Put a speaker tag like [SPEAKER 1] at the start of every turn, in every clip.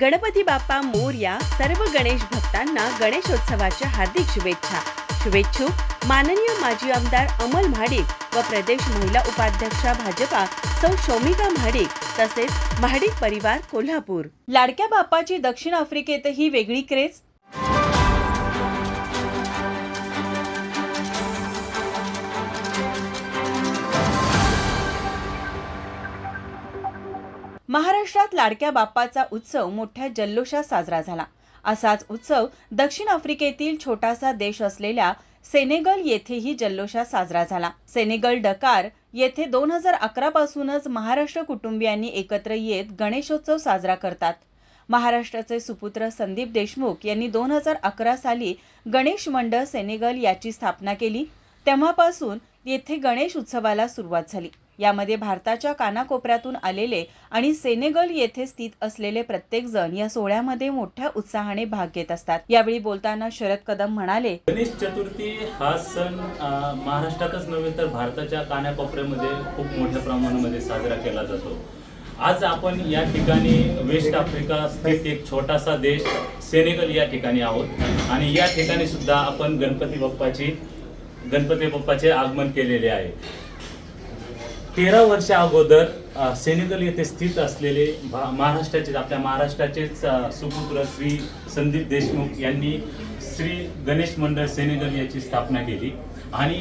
[SPEAKER 1] गणपती बाप्पा मोर्या सर्व गणेश भक्तांना गणेशोत्सवाच्या हार्दिक शुभेच्छा. शुभेच्छुक माननीय माजी आमदार अमल महाडिक व प्रदेश महिला उपाध्यक्षा भाजपा सौ शौमिका महाडिक तसेच महाडिक परिवार कोल्हापूर. लाडक्या बाप्पाची दक्षिण आफ्रिकेतही वेगळी क्रेज? महाराष्ट्रात लाडक्या बाप्पाचा उत्सव मोठ्या जल्लोषात साजरा झाला. असाच उत्सव दक्षिण आफ्रिकेतील छोटासा देश असलेल्या सेनेगल येथेही जल्लोषात साजरा झाला. सेनेगल डकार येथे दोन हजार अकरा पासूनच महाराष्ट्र कुटुंबियांनी एकत्र येत गणेशोत्सव साजरा करतात. महाराष्ट्राचे सुपुत्र संदीप देशमुख यांनी दोन हजार अकरा साली गणेश मंडळ सेनेगल याची स्थापना केली. तेव्हापासून येथे गणेश उत्सवाला सुरुवात झाली. यामध्ये भारताच्या कानाकोपऱ्यातून आलेले आणि सेनेगल येथे स्थित असलेले प्रत्येक जण या सोहळ्यामध्ये मोठ्या उत्साहाने भाग घेत असतात. यावेळी बोलताना शरद कदम म्हणाले
[SPEAKER 2] गणेश चतुर्थी हा सण महाराष्ट्रातच नव्हे तर भारताच्या कानाकोपऱ्यामध्ये खूप मोठ्या प्रमाणामध्ये साजरा केला जातो. आज आपण या ठिकाणी वेस्ट आफ्रिका स्थित एक छोटासा देश सेनेगल या ठिकाणी आहोत. आणि या ठिकाणी सुद्धा आपण गणपती बाप्पाची गणपती बाप्पाचे आगमन केलेले आहे. तेरा वर्षा अगोदर अ, सेनेगल येथे स्थित असलेले भा- महाराष्ट्राचे आपल्या महाराष्ट्राचेच सुपुत्र श्री संदीप देशमुख यांनी श्री गणेश मंडळ सेनेगल याची स्थापना केली. आणि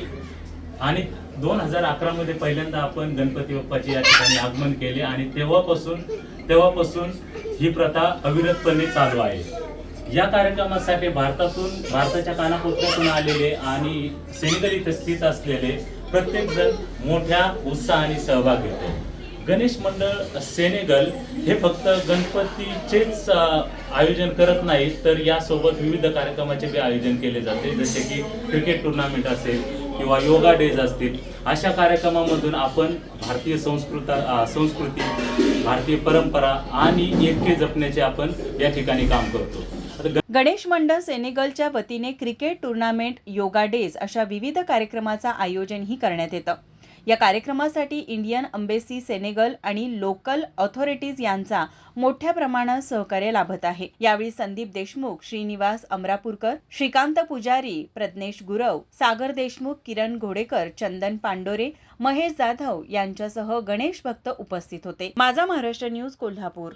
[SPEAKER 2] आणि दोन हजार अकरामध्ये पहिल्यांदा आपण गणपती बाप्पाचे या ठिकाणी आगमन केले आणि तेव्हापासून तेव्हापासून ही प्रथा अविरतपणे चालू आहे. या कार्यक्रमासाठी भारतातून भारताच्या कानाकोपऱ्यातून आलेले आणि सेनेगल इथे स्थित असलेले प्रत्येक जण मोठ्या उत्साहाने सहभाग घेतो. गणेश मंडळ सेनेगल हे फक्त गणपतीचेच आयोजन करत नाही तर यासोबत विविध कार्यक्रमाचे बी आयोजन केले जाते. जसे की क्रिकेट टुर्नामेंट असेल किंवा योगा डेज असतील अशा कार्यक्रमामधून आपण भारतीय संस्कृत संस्कृती भारतीय परंपरा आणि एकटे जपण्याचे आपण या ठिकाणी काम करतो.
[SPEAKER 1] गणेश मंडळ सेनेगलच्या वतीने क्रिकेट टुर्नामेंट योगा डेज अशा विविध कार्यक्रमाचं आयोजनही करण्यात येतं. या कार्यक्रमासाठी इंडियन अंबेसी सेनेगल आणि लोकल ऑथॉरिटीज यांचा मोठ्या प्रमाणात सहकार्य लाभत आहे. यावेळी संदीप देशमुख श्रीनिवास अमरापूरकर श्रीकांत पुजारी प्रज्ञेश गुरव सागर देशमुख किरण घोडेकर चंदन पांडोरे महेश जाधव यांच्यासह गणेश भक्त उपस्थित होते. माझा महाराष्ट्र न्यूज कोल्हापूर.